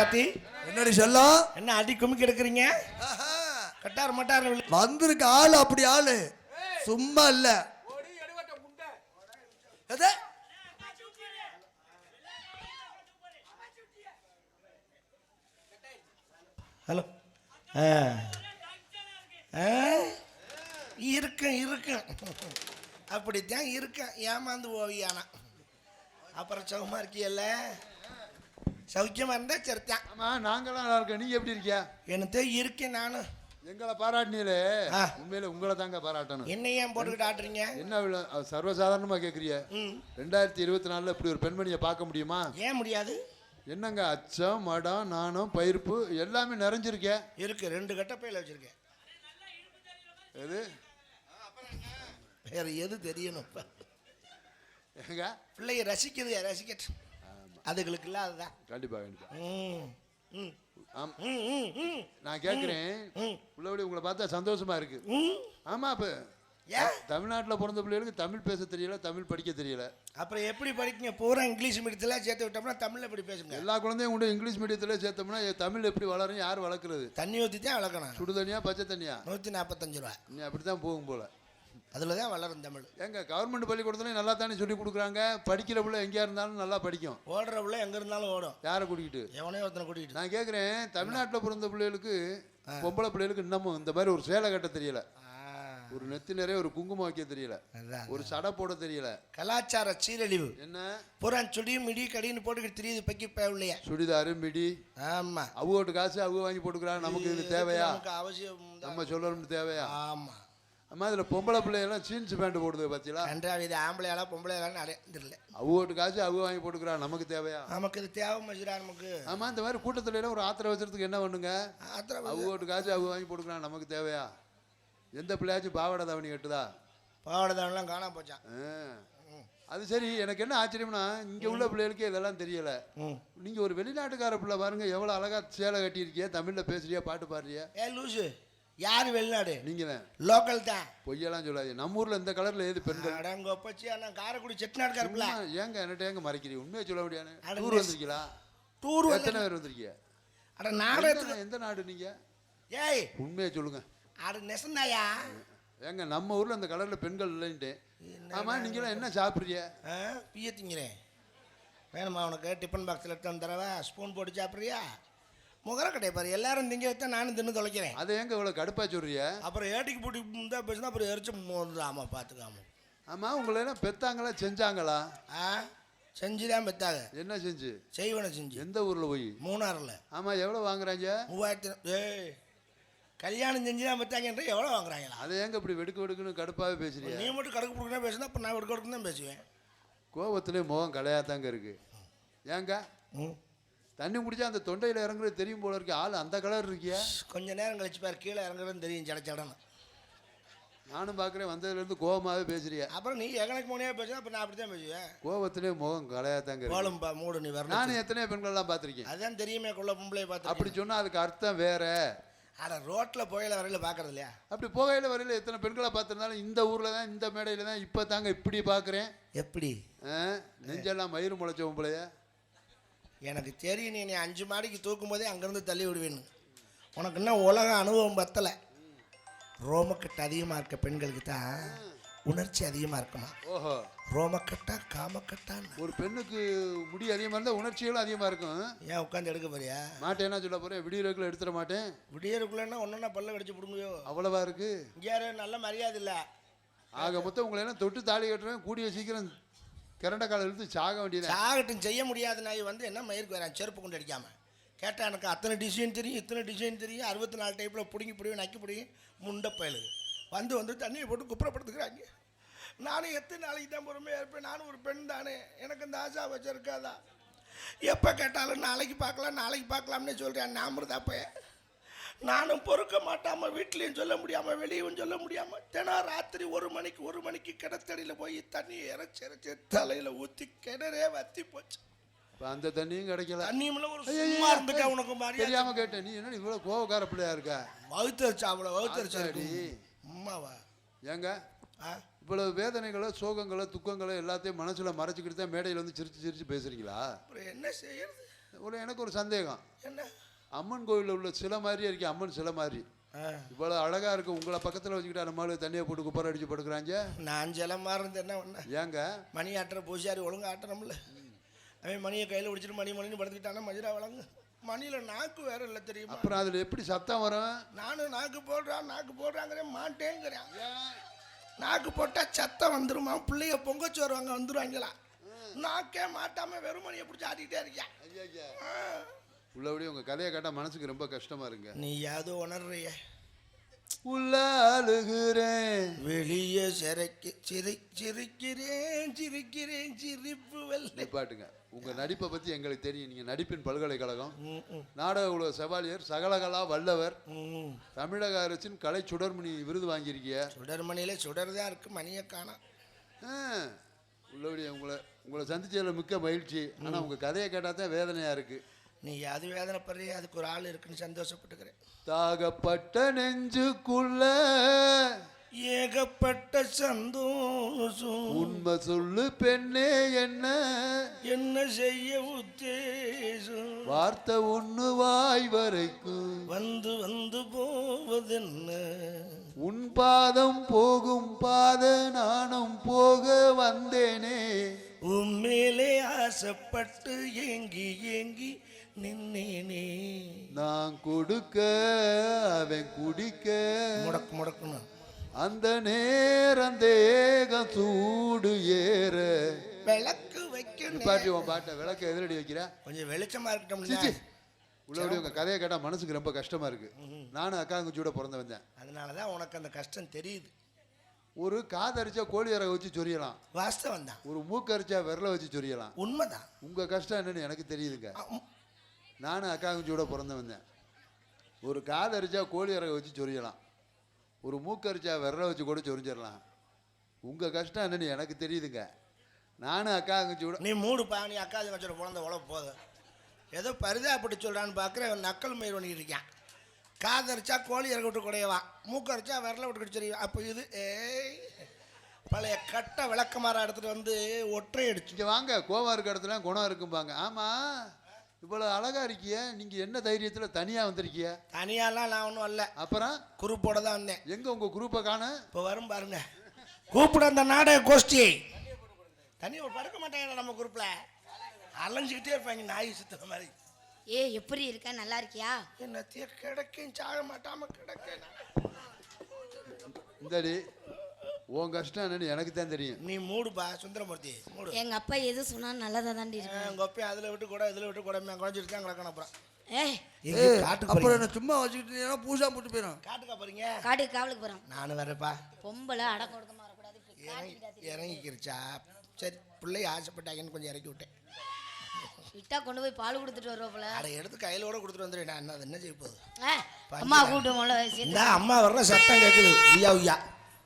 பாத்தி. என்னடி சொல்லும் என்ன அடி குமிக்கி எடுக்கிறீங்க? கட்டார் மட்டார் வந்திருக்க ஆளு அப்படி ஆளு. சும்மா இல்ல. எது? ஹலோ. இருக்கேன் இருக்கேன். அப்படித்தான் இருக்கேன். ஏமாந்து ஓவியானா அப்புறம் சௌகமா இருக்கியல்ல? சௌக்கியமா இருந்தா சரித்தான் ஆமா நாங்களாம் நல்லா இருக்கோம். நீங்க எப்படி இருக்கியா? எனக்கு இருக்கேன் நானும் எங்களை பாராட்டினீங்களே. ஆ. உண்மையில உங்களை தாங்க பாராட்டணும். என்ன ஏன் போட்டுக்கிட்டு ஆட்டுறீங்க? என்ன விழா- அது சர்வசாதாரணமா கேக்குறிய ம். ரெண்டாயிரத்தி இருபத்தி நாலுல இப்படி ஒரு பெண்மணியை பார்க்க முடியுமா? ஏன் முடியாது? என்னங்க அச்சம் மடம் நாணம் பயிர்ப்பு எல்லாமே நிறைஞ்சிருக்கே. இருக்கு ரெண்டு கட்டப்பையில் வச்சிருக்கேன். எது? வேற எது தெரியணும்? இப்ப? ஏங்க? பிள்ளைய ரசிக்கிறது ரசிக்கட்டும். அதுகளுக்கு இல்ல அதுதான் கண்டிப்பா கண்டிப்பா. ம் ம். ஆம். நான் கேட்குறேன். உள்ளபடி உங்களை பார்த்தா சந்தோஷமா இருக்கு. ஆமா இப்ப ஏன்? தமிழ்நாட்டுல பிறந்த பிள்ளைகளுக்கு தமிழ் பேச தெரியல தமிழ் படிக்க தெரியல. அப்புறம் எப்படி படிக்கீங்க? பூரா இங்கிலீஷ் மீடியத்தில் சேர்த்து விட்டோம்னா தமிழில் எப்படி பேசுங்க எல்லா குழந்தையும் கொண்டு இங்கிலீஷ் மீடியத்துல சேர்த்தோம்னா தமிழ் எப்படி வளரும் யார் வளர்க்குறது? தண்ணி ஊற்றி தான் வளர்க்கணும். சுடு தண்ணியா பச்சை தண்ணியா? நூற்றி நாற்பத்தஞ்சு ரூபா நீ அப்படித்தான் போகும் போல. அதில் தான் வளரும் தமிழ். எங்க கவர்மெண்ட் பள்ளிக்கூடத்துலையும் நல்லா தானே சொல்லி கொடுக்குறாங்க. படிக்கிற பிள்ளை எங்கேயா இருந்தாலும் நல்லா படிக்கும். ஓடுற பிள்ளை எங்கே இருந்தாலும் ஓடும். யாரை கூட்டிக்கிட்டு? எவனையும் ஒருத்தனை கூட்டிகிட்டு நான் கேட்குறேன் தமிழ்நாட்டில் பிறந்த பிள்ளைகளுக்கு பொம்பளை பிள்ளைகளுக்கு இன்னமும் இந்த மாதிரி ஒரு சேலை கட்ட தெரியல. ஒரு நெத்தி நிறைய ஒரு குங்குமம் வைக்க தெரியல. ஒரு சடை போட தெரியல. கலாச்சார சீரழிவு. என்ன? பூரா சுடி மிடி கடின்னு போட்டுக்கிட்டு தெரியுது பக்கி பயவில்லையா சுடிதாரு மிடி. ஆமாம் அவுவோட்டு காசு அவுக வாங்கி போட்டுக்கிறாங்க. நமக்கு இது தேவையா? அவசியம். நம்ம சொல்லணும்னு தேவையா? ஆமா. அம்மா இதில் பொம்பளை பிள்ளையெல்லாம் ஜீன்ஸ் பேண்ட் போடுது பார்த்தீங்களா நன்றாக இது ஆம்பளையாளா பொம்பளையாளான்னு அடையதில்லை அவுவோட்டு காசு அவுக வாங்கி போட்டுக்கிறாங்க நமக்கு தேவையா? நமக்கு இது தேவை மஜிரா நமக்கு. ஆமா இந்த மாதிரி கூட்டத்துல ஒரு ஆத்திர அவசரத்துக்கு என்ன பண்ணுங்க? ஆத்திரம் அவுவோட்டு காசு அவுக வாங்கி போட்டுக்கிறாங்க நமக்கு தேவையா? எந்த பிள்ளையாச்சும் பாவாடை தாவணி கட்டுதா? பாவாடைதானெல்லாம் காணாம போச்சான். அது சரி எனக்கு என்ன ஆச்சரியம்னா இங்க உள்ள பிள்ளைகளுக்கு இதெல்லாம் தெரியல. ம். நீங்க ஒரு வெளிநாட்டுக்கார பிள்ளை பாருங்க எவ்வளவு அழகா சேலை கட்டியிருக்கிய தமிழ்ல பேசுறியா பாட்டு பாடுறியா? ஏ லூசு. யார் வெளிநாடு? நீங்க தான். லோக்கல் தான். பொய்யெல்லாம் சொல்லாதீங்க. நம்ம ஊர்ல இந்த கலர்ல ஏது பெண்கள்? அடங்க பச்சி நான் காரைக்குடி செட்டிநாடுக்காரப்பில்ல சும்மா ஏங்க என்னட்ட ஏங்க மறைக்கிறீங்க? உண்மையை சொல்ல முடியாது டூர் வந்திருக்கீங்களா? டூர் எத்தனை பேர் வந்திருக்கீங்க? அட நாடகத்துக்கு எந்த- நாடு நீங்க? ஏய்! உண்மையை சொல்லுங்க. அட நெசந்தாயா ஏங்க நம்ம ஊர்ல இந்த கலர்ல பெண்கள் இல்லைன்ட்டு. ஆமா நீங்களாம் என்ன சாப்பிடுறீங்க? பிய திங்கிறேன். வேணுமா உனக்கு? டிஃபன் பாக்ஸில் எடுத்து வந்து தரவா? ஸ்பூன் போட்டு சாப்பிட்றியா? முகர கிடையாது பாரு. எல்லாரும் திங்க வைத்தா நானும் தின்னு தொலைக்கிறேன். அதை ஏங்க இவ்வளவு கடுப்பா சொல்றிய அப்புறம் ஏட்டிக்கு போட்டி தான் பேசுனா அப்புறம் எரிச்சு மோந்து ஆமாம் பார்த்துக்காம ஆமா உங்களை எல்லாம் பெத்தாங்களா செஞ்சாங்களா? ஆ செஞ்சு தான் பெத்தாங்க. என்ன செஞ்சு? செய்வனை செஞ்சு. எந்த ஊர்ல போய்? மூணாறில். ஆமா எவ்வளவு வாங்குறாங்க? மூவாயிரத்தி ஏய் கல்யாணம் செஞ்சு தான் பெத்தாங்கன்ற எவ்வளோ வாங்குறாங்களா? அதை ஏங்க இப்படி வெடுக்கு வெடுக்குன்னு கடுப்பாவே பேசுறீங்க? நீ மட்டும் கடுக்கு பிடிக்கணும் பேசுனா அப்போ நான் கடுக்கு கடுக்கு தான் பேசுவேன். கோவத்திலே முகம் கலையாத்தாங்க இருக்கு. ஏங்க? ம். தண்ணி குடிச்சா அந்த தொண்டையில இறங்குறது தெரியும் போல இருக்கு. ஆள் அந்த கலர் இருக்கியா. கொஞ்ச நேரம் கழிச்சு பாரு கீழே இறங்குறதுன்னு தெரியும் சட சடன்னு நானும் பார்க்குறேன் வந்ததுல இருந்து கோவமாவே பேசுறிய. அப்புறம் நீ எகனுக்கு முனையாக பேசுனா அப்போ நான் அப்படி தான் பேசுவேன். கோவத்திலே முகம் கலையாத்தாங்க இருக்கு. போலும்பா மூடு நீ வரணும் நானும் எத்தனையோ பெண்கள்லாம் பார்த்திருக்கேன். அதான் தெரியுமே கொள்ள பொம்பளை பார்த்து அப்படி சொன்னா அதுக்கு அர்த்தம் வேற. அட ரோட்டில் போயில வரையில பார்க்கறது இல்லையா? அப்படி போகையில வரையில எத்தனை பெண்களை பார்த்திருந்தாலும் இந்த ஊர்ல தான் இந்த மேடையில தான் இப்போ தாங்க இப்படி பார்க்குறேன். எப்படி? நெஞ்செல்லாம் மயிறு முளைச்ச உம்பளைய எனக்கு தெரியும் நீ அஞ்சு மாடிக்கு தூக்கும் போதே அங்கேருந்து தள்ளி விடுவேன்னு. உனக்கு இன்னும் உலக அனுபவம் பத்தலை. ரோமக்கட்டு அதிகமாக இருக்க பெண்களுக்கு தான் உணர்ச்சி அதிகமாக இருக்குமா? ஓஹோ. ரோமக்கட்டா காமக்கட்டான்னு. ஒரு பெண்ணுக்கு முடி அதிகமாக இருந்தால் உணர்ச்சிகளும் அதிகமாக இருக்கும். ஏன் உட்காந்து எடுக்க போறியா? மாட்டேன்னா சொல்ல போகிறேன் விடியலுக்குள்ள எடுத்துட மாட்டேன். விடியறதுக்குள்ளேன்னா ஒன்றா பல்ல கடிச்சு பிடுங்குவியோ? அவ்வளவா இருக்கு. இங்கே யாரு? நல்ல மரியாதை இல்லை. ஆக மொத்தம் உங்களை எல்லாம் தொட்டு தாலி கட்டுறேன் கூடிய சீக்கிரம் கிரண்ட கால இழுத்து சாக வேண்டியது. சாகட்டும் செய்ய முடியாத நாய் வந்து என்ன மயிருக்கு வரேன் செருப்பு கொண்டு அடிக்காமல் கேட்டால் எனக்கு அத்தனை டிசைன் தெரியும் இத்தனை டிசைன் தெரியும். அறுபத்தி நாலு டைப்பில் பிடுங்கி பிடிவி நக்கி பிடிங்கி முண்டை பயலு வந்து வந்து தண்ணியை போட்டு குப்புறப்படுத்துக்கிறாங்க. நானும் எத்தனை நாளைக்கு தான் பொறுமையாக இருப்பேன்? நானும் ஒரு பெண் தானே. எனக்கு இந்த ஆசா வச்சிருக்காதா? எப்போ கேட்டாலும் நாளைக்கு பார்க்கலாம் நாளைக்கு பார்க்கலாம்னு சொல்கிறேன் நாமருதா பையன் நானும் பொறுக்க மாட்டாமல் வீட்லேயும் சொல்ல முடியாமல் வெளியும் சொல்ல முடியாமல் தினம் ராத்திரி ஒரு மணிக்கு ஒரு மணிக்கு கிணத்தடியில் போய் தண்ணியை இறைச்சி இறைச்சி தலையில் ஊற்றி கிணறே வத்தி போச்சு. அந்த தண்ணியும் கிடைக்கல. தண்ணியும்ல ஒரு சும்மா இருந்துக்கா உனக்கு மாதிரி தெரியாம கேட்டேன். நீ என்ன இவ்வளோ கோவக்கார பிள்ளையா இருக்க? வகுத்தரிச்சா அவ்வளோ வகுத்தரிச்சா ஆத்தாடி. அம்மாவா? ஏங்க? இவ்வளவு வேதனைகளோ சோகங்களோ துக்கங்களோ எல்லாத்தையும் மனசுல மறைச்சிக்கிட்டு தான் மேடையில் வந்து சிரிச்சு சிரிச்சு பேசுறீங்களா? என்ன செய்யறது? ஒரு எனக்கு ஒரு சந்தேகம். என்ன? அம்மன் கோயிலில் உள்ள சிலை மாதிரியே இருக்கு அம்மன் சிலை மாதிரி. இவ்வளோ அழகா இருக்கு உங்களை பக்கத்தில் வச்சுக்கிட்டு நம்ம ஆளு தண்ணியை போட்டு குப்பரை அடிச்சு படுக்கிறாங்க. நான் ஜலமாக இருந்து என்ன பண்ண? ஏங்க? மணி ஆட்டுற பூசாரி ஒழுங்கா ஆட்டணும்ல. அவன் மணியை கையில் பிடிச்சிட்டு மணி மணின்னு படுத்துக்கிட்டானா மஜிரா வழங்கு மணியில் நாக்கு வேற இல்லை தெரியுமா? அப்புறம் அதில் எப்படி சத்தம் வரும்? நானும் நாக்கு போடுறான் நாக்கு போடுறாங்கிறேன் மாட்டேங்கிறேன். நாக்கு போட்டால் சத்தம் வந்துருமா? பிள்ளைங்க பொங்கச்சு வருவாங்க வந்துருவாங்களா? நாக்கே மாட்டாம வெறும் மணியை பிடிச்சி ஆடிக்கிட்டே இருக்கியா. உள்ளபடி உங்க கதையை கேட்டால் மனசுக்கு ரொம்ப கஷ்டமா இருங்க. நீ யாது உணர்றிய. உள்ள அழுகிறேன். வெளியே சிறைக்கு சிரி சிரிக்கிறேன் சிரிக்கிறேன் சிரிப்பு வெள்ளை. நிப்பாட்டுங்க உங்க நடிப்பை பத்தி எங்களுக்கு தெரியும். நீங்க நடிப்பின் பல்கலைக்கழகம். நாடக உலக செவாலியர் சகலகலா வல்லவர். தமிழக அரசின் கலை சுடர்மணி விருது வாங்கியிருக்கிய. சுடர் மணியில சுடர் தான் இருக்கு மணியை காணோம் ஆ, உள்ளபடி உங்களை உங்களை சந்திச்சதில் மிக்க மகிழ்ச்சி. ஆனா உங்க கதையை கேட்டால் தான் வேதனையா இருக்கு. நீ அது வேதனைப்படுறிய அதுக்கு ஒரு ஆள் இருக்குன்னு சந்தோஷப்பட்டுக்கிறேன். தாகப்பட்ட நெஞ்சுக்குள்ள ஏகப்பட்ட சந்தோஷம். உண்மை சொல்லு பெண்ணே என்ன? என்ன செய்ய உத்தேசம்? வார்த்தை ஒண்ணு வாய் வரைக்கும். வந்து வந்து போவதென்ன? உன் பாதம் போகும் பாத நானும் போக வந்தேனே. உன் மேலே ஆசைப்பட்டு ஏங்கி ஏங்கி நின்னேனே. நான் கொடுக்க அவன் குடிக்க. முடக்கு முடக்குன்னு. அந்த நேரம் தேகம் சூடு ஏற. விளக்கு வைக்க நிப்பாட்டி உன் பாட்டை விளக்க எதிரடி வைக்கிற? கொஞ்சம் வெளிச்சமா இருக்கட்டும் சிச்சி உள்ளபடி உங்க கதையை கேட்டா மனசுக்கு ரொம்ப கஷ்டமா இருக்கு. நானும் அக்காங்குச்சியோட பிறந்து வந்தேன். அதனால தான் உனக்கு அந்த கஷ்டம் தெரியுது. ஒரு காதரிச்சா கோழி இறக வச்சு சொரியலாம். வாஸ்தவம் தான் ஒரு மூக்கரிச்சா விரல வச்சு சொரியலாம். உண்மைதான். உங்க கஷ்டம் என்னன்னு எனக்கு தெரியுதுங்க. நானும் அக்காங்குச்சியோட பிறந்து வந்தேன். ஒரு காதரிச்சா கோழி இறக வச்சு சொரியலாம். ஒரு மூக்கரிச்சா விரல வச்சு கூட சொரிஞ்சிடலாம். உங்க கஷ்டம் என்னன்னு எனக்கு தெரியுதுங்க. நானும் அக்காங்குச்சியோட நீ மூடு பா நீ அக்கா வச்சுட குழந்தை உழவு போதும் ஏதோ பரிதாப்பட்டு சொல்கிறான்னு பார்க்குறேன் நக்கல் மயிர் பண்ணிட்டு இருக்கான். காதரிச்சா கோழி இறக்க விட்டு குடையவான் மூக்கரிச்சா விரல விட்டு கடிச்சிருவான் அப்போ இது ஏய் பழைய கட்ட விளக்கமாற எடுத்துகிட்டு வந்து ஒற்றை அடிச்சு. வாங்க கோவம் இருக்க இடத்துல குணம் இருக்கும்பாங்க. ஆமா. இவ்வளவு அழகா இருக்கிய. நீங்க என்ன தைரியத்துல தனியா வந்திருக்கிய? தனியாலாம் நான் ஒன்றும் வரல அப்புறம்? குரூப்போட தான் வந்தேன். எங்க உங்க குரூப்பை காண? இப்போ வரும் பாருங்க. கூப்பிட அந்த நாடக கோஷ்டி தனி படுக்க மாட்டாங்க நம்ம குரூப்பில். அலைஞ்சிக்கிட்டே இருப்பாங்க நாய் சுத்துற மாதிரி. ஏ எப்படி இருக்க? நல்லா இருக்கியா? என்னத்தைய கிடைக்கும் சாக மாட்டாம கிடைக்கேன். இந்தடி. உன் கஷ்டம் என்னன்னு எனக்கு தான் தெரியும். நீ மூடுப்பா சுந்தரமூர்த்தி மூடு. எங்க அப்பா எது சொன்னா நல்லதா தாண்டி இருக்கு எங்கள் ஒப்பையும் அதில் விட்டு கூட இதில் விட்டு கூட குறைஞ்சிட்டு தான் கிடக்கணும் அப்புறம். ஏய் அப்புறம் என்ன சும்மா வச்சுக்கிட்டு பூசா போட்டு போயிடும் காட்டுக்கா போறீங்க? காட்டுக்கு காவலுக்கு போறோம். நானும் வரேப்பா பொம்பளை அடக்கம் ஒடுக்கமா வரக்கூடாது இறங்கிக்கிருச்சா? சரி பிள்ளை ஆசைப்பட்டாங்கன்னு கொஞ்சம் இறக்கி விட்டேன். விட்டா கொண்டு போய் பால் கொடுத்துட்டு வருவாப்புல அதை எடுத்து கையிலோட கொடுத்துட்டு வந்துடுவேன் நான் என்ன- அது என்ன செய்ய போகுது? அம்மா சேர்ந்து அம்மா வர்ற சத்தம் கேட்குது ஐயா ஐயா